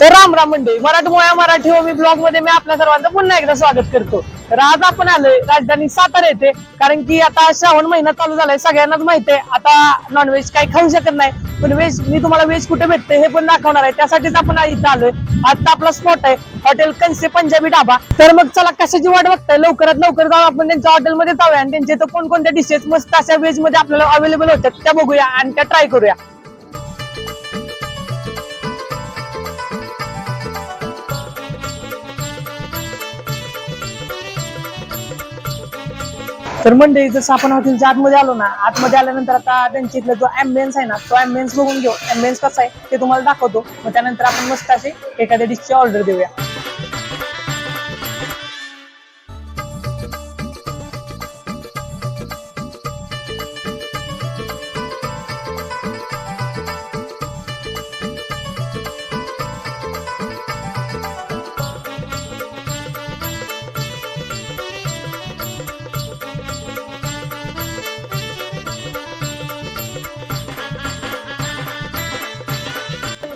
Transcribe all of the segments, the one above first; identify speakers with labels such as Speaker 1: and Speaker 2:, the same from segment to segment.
Speaker 1: तर राम राम मंडळी मराठी मोया मराठी होमी ब्लॉगमध्ये मी आपल्या सर्वांचं पुन्हा एकदा स्वागत करतो. तर आज आपण आलोय राजधानी सातारा येथे कारण की आता श्रावण महिना चालू झालाय सगळ्यांनाच माहिती आहे आता नॉनव्हेज काही खाऊ शकत नाही. पण व्हेज मी तुम्हाला व्हेज कुठे भेटते हे पण दाखवणार आहे त्यासाठीच आपण इथं आलोय. आता आपला स्पॉट आहे हॉटेल कंसे पंजाबी ढाबा. तर मग चला कशाची वाट बघताय? लवकरात लवकर जाऊन आपण त्यांच्या हॉटेलमध्ये जाऊया आणि त्यांच्या इथं कोणकोणत्या डिशेस मस्त अशा व्हेजमध्ये आपल्याला अवेलेबल होतात त्या बघूया आणि त्या ट्राय करूया. तर मंडळी जसं आपण हॉटेलच्या आतमध्ये आलो ना आतमध्ये आल्यानंतर आता त्यांच्या इथला जो अँबियन्स आहे ना तो अँबियन्स बघून घेऊ. अँबियन्स कसा आहे ते तुम्हाला दाखवतो. मग त्यानंतर आपण मस्त अशी एखाद्या डिशची ऑर्डर देऊया.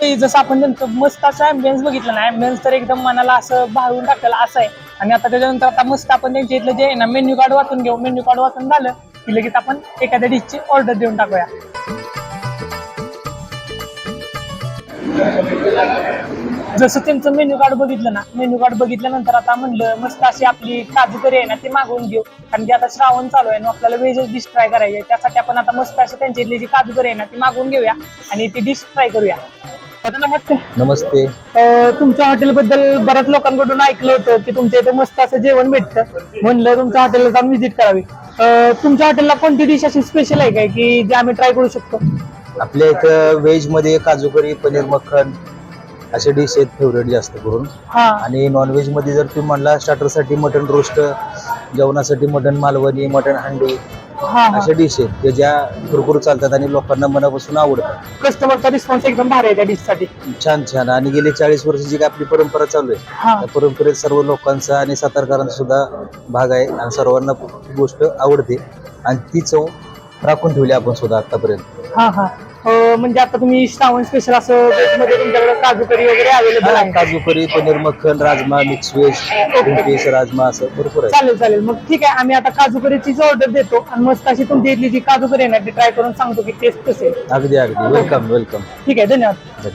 Speaker 1: जसं आपण त्यांचं मस्त असं ॲम्बियन्स बघितलं ना ॲम्बियन्स तर एकदम मनाला असं भारून टाकलेलं असं आहे. आणि आता त्याच्यानंतर आता मस्त आपण त्यांच्या इथलं जे आहे ना मेन्यू कार्ड वाचून घेऊ. मेन्यू कार्ड वाचून झालं की लगेच आपण एखाद्या डिशची ऑर्डर देऊन टाकूया. जसं त्यांचं मेन्यू कार्ड बघितलं ना मेन्यू कार्ड बघितल्यानंतर आता म्हणलं मस्त अशी आपली काजू करी आहे ना ती मागवून घेऊ. कारण की आता श्रावण चालू आहे आणि आपल्याला वेजच डिश ट्राय करायची आहे. त्यासाठी आपण आता मस्त अशी त्यांच्या इथली जी काजू करी आहे ना ती मागवून घेऊया आणि ती डिश ट्राय करूया. नमस्ते.
Speaker 2: नमस्ते.
Speaker 1: अं, तुमच्या हॉटेलबद्दल बऱ्याच लोकांकडून ऐकलं होतं की तुमच्या इथे मस्त असं जेवण भेटतं. म्हणलं तुमच्या हॉटेलला जाऊन व्हिजिट करावी. अं, तुमच्या हॉटेलला कोणती डिश अशी स्पेशल आहे काय की जे आम्ही ट्राय करू शकतो?
Speaker 2: आपल्या इथं व्हेजमध्ये काजू करी पनीर मक्खन असे डिश आहेत फेवरेट जास्त करून.
Speaker 1: हा.
Speaker 2: आणि नॉनव्हेजमध्ये जर तुम्ही म्हणला स्टार्टरसाठी मटन रोस्ट जेवणासाठी मटन मालवणी मटन हंडी
Speaker 1: हा
Speaker 2: अशा डिश आहेत की ज्या भरपूर चालतात आणि लोकांना मनापासून आवडतात.
Speaker 1: कस्टमरचा रिस्पॉन्स एकदम भारी आहे त्या डिशसाठी.
Speaker 2: छान छान. आणि गेली चाळीस वर्षाची काय आपली परंपरा चालू आहे
Speaker 1: हा.
Speaker 2: त्या परंपरेत सर्व लोकांचा आणि सातारकरांचा सुद्धा भाग आहे आणि सर्वांना ती गोष्ट आवडते. आणि ती चव राखून ठेवली आपण सुद्धा आतापर्यंत.
Speaker 1: हा हा. म्हणजे आता तुम्ही श्रावण स्पेशल असं मध्ये तुमच्याकडे काजू करी वगैरे अवेलेबल आहे.
Speaker 2: काजू करी पनीर मक्खन rajma mix veg peas rajma असं भरपूर आहे.
Speaker 1: चालेल चालेल. मग ठीक आहे आम्ही आता काजू करीचीच ऑर्डर देतो. आणि मस्त अशी तुमची इथली जी काजू करी आहे ना ती ट्राय करून सांगतो की टेस्ट कसे.
Speaker 2: अगदी अगदी. वेलकम वेलकम
Speaker 1: ठीक आहे धन्यवाद.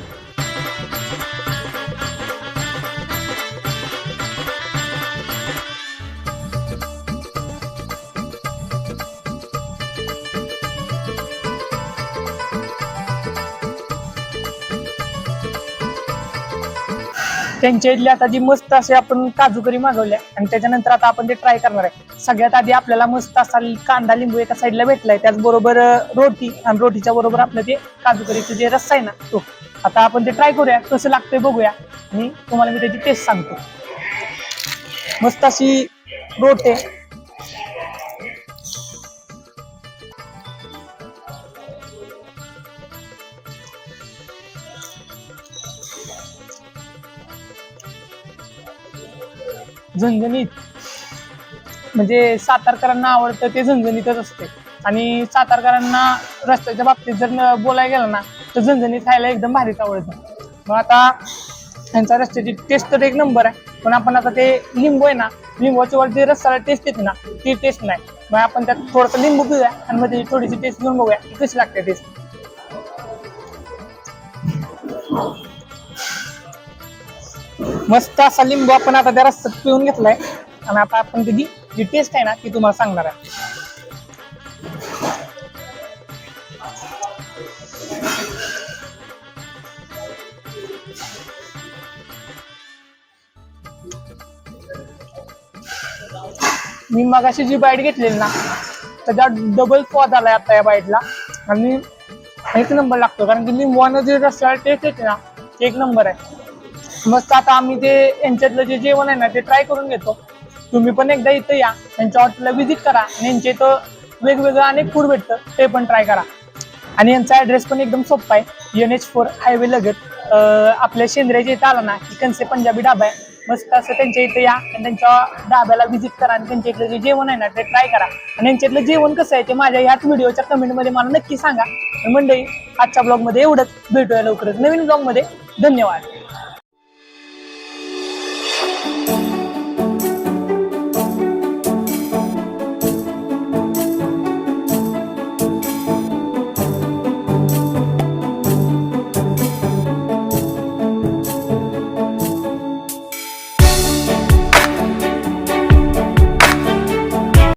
Speaker 1: त्यांच्या इथली आता जी मस्त अशी आपण काजू करी मागवल्या आणि त्याच्यानंतर आता आपण ते ट्राय करणार आहे. सगळ्यात आधी आपल्याला मस्त असा कांदा लिंबू एका साईडला भेटलाय त्याचबरोबर रोटी आणि रोटीच्या बरोबर आपलं ते काजू करीचं जे रस्सा आहे ना तो. आता आपण ते ट्राय करूया कसं लागतंय बघूया. आणि तुम्हाला मी त्याची टेस्ट सांगतो. मस्त अशी रोटे झणझणीत. म्हणजे सातारकरांना आवडतं ते झणझणीतच असते. आणि सातारकरांना रस्त्याच्या बाबतीत जर बोलायला गेलं ना तर झणझणीत खायला एकदम भारीच आवडतं. मग आता त्यांचा रस्त्याची टेस्ट तर एक नंबर आहे. पण आपण आता ते लिंबू आहे ना लिंबूच्या वरती रस्त्याला टेस्ट येते ना ती टेस्ट नाही. मग आपण त्यात थोडंसं लिंबू पिऊया आणि मग त्याची थोडीशी टेस्ट घेऊन बघूया. कशी लागते टेस्ट मस्त असा लिंबू आपण आता त्या रस्त्यात पिऊन घेतलाय. आणि आता आपण त्याची जी टेस्ट आहे ना ती तुम्हाला सांगणार आहे. मी मगाशी जी बाईट घेतलेली ना त्याच्यात डबल स्वाद आलाय आता या बाईटला आणि एक नंबर लागतो कारण की लिंबूनं जे रस्त्याला टेस्ट येते ना एक नंबर आहे. मस्त आता आम्ही ते यांच्यातलं जे जेवण आहे ना ते ट्राय करून घेतो. तुम्ही पण एकदा इथं या त्यांच्या हॉटेलला व्हिजिट करा आणि यांच्या इथं वेगवेगळं अनेक फूड भेटतं ते पण ट्राय करा. आणि यांचा ऍड्रेस पण एकदम सोपा आहे एन एच फोर हायवे लगत. आपल्या शेंद्र्याच्या इथं आला ना की कंसे पंजाबी डाबा आहे. मस्त असं त्यांच्या इथे या आणि त्यांच्या डाब्याला व्हिजिट करा आणि त्यांच्या इथलं जे जेवण आहे ना ते ट्राय करा. आणि यांच्यातलं जेवण कसं आहे ते माझ्या ह्याच व्हिडिओच्या कमेंटमध्ये मला नक्की सांगा. मंडळी आजच्या ब्लॉगमध्ये एवढंच. भेटूया लवकरच नवीन ब्लॉगमध्ये धन्यवाद.